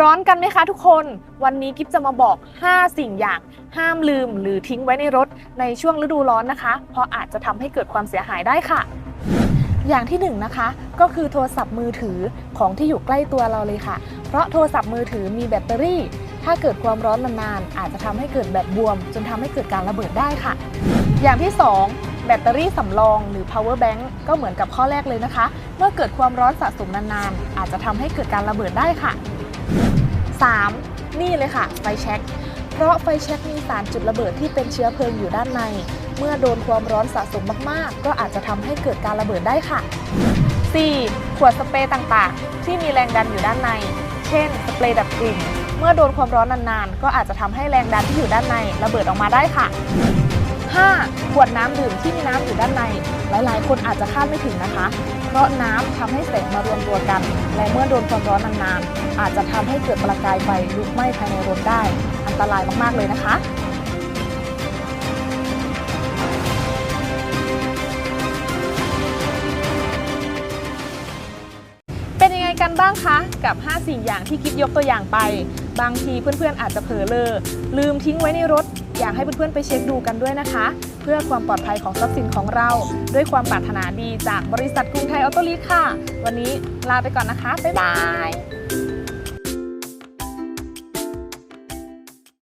ร้อนกันไหมคะทุกคน วันนี้กิฟจะมาบอก 5 สิ่งอย่างห้ามลืมหรือทิ้งไว้ในรถในช่วงฤดูร้อนนะคะ เพราะอาจจะทำให้เกิดความเสียหายได้ค่ะ อย่างที่1นงนะคะก็คือโทรศัพท์มือถือของที่อยู่ใกล้ตัวเราเลยค่ะ เพราะโทรศัพท์มือถือมีแบตเตอรี่ ถ้าเกิดความร้อนนานๆอาจจะทำให้เกิดแบตบวม จนทำให้เกิดการระเบิดได้ค่ะ อย่างที่ 2แบตเตอรี่สำรองหรือ power bank ก็เหมือนกับข้อแรกเลยนะคะ เมื่อเกิดความร้อนสะสมนานๆ อาจจะทำให้เกิดการระเบิดได้ค่ะ 3. นี่เลยค่ะ ไฟแช็กเพราะไฟแช็กมีสารจุดระเบิดที่เป็นเชื้อเพลิงอยู่ด้านใน เมื่อโดนความร้อนสะสมมากๆ ก็อาจจะทำให้เกิดการระเบิดได้ค่ะ 4. ขวดสเปรย์ต่างๆ ที่มีแรงดันอยู่ด้านใน เช่น สเปรย์ดับกลิ่น เมื่อโดนความร้อนนานๆ ก็อาจจะทำให้แรงดันที่อยู่ด้านในระเบิดออกมาได้ค่ะ 5. ขวดน้ำดื่มที่มีน้ำอยู่ด้านใน หลายๆ คนอาจจะคาดไม่ถึงนะคะ เพราะน้ำทำให้เศษมารวมตัวกัน และเมื่อโดนความร้อนนานๆ อาจจะทำให้เกิดประกายไฟลุกไหม้ภายในรถได้ อันตรายมากๆเลยนะคะ กันบ้างคะ กับ 5 สิ่งอย่างที่คิดยกตัวอย่างไป บางทีเพื่อนๆอาจจะเผลอเลอลืมทิ้งไว้ในรถ อยากให้เพื่อนๆไปเช็คดูกันด้วยนะคะ เพื่อความปลอดภัยของทรัพย์สินของเรา ด้วยความปรารถนาดีจากบริษัทกรุงไทยออโตลีค่ะ วันนี้ลาไปก่อนนะคะ บ๊ายบาย